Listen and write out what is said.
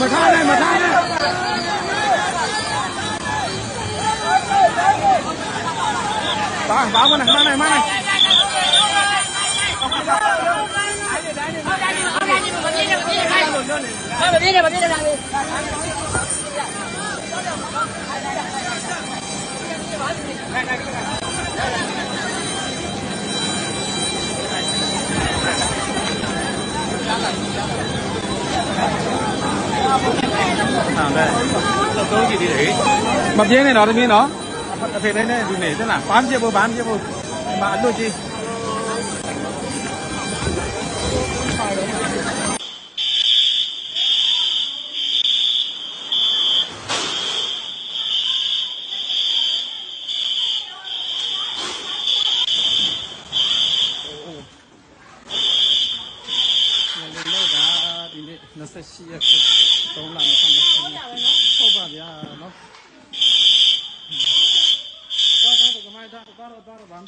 Mà sao đây? Mà sao đây? နဲ့မပြေနဲ့လားလေဟုတ်တယ်သုံးကြည့်သေးတယ်မပြင်းနဲ့တော့တမင်းနော်အဖေလေးနဲ့ဒီနေစမ်းဘာမှပြဖို့ဘာမှပြဖို့ဒီမှာအလွတ်ကြီး လေလောက်တာ ဒီနေ့28ရက်3လ2020ဟုတ်ပါဗျာနော်တော့တော့ကမိုက်တာတော့တော့တော့ဘာမှ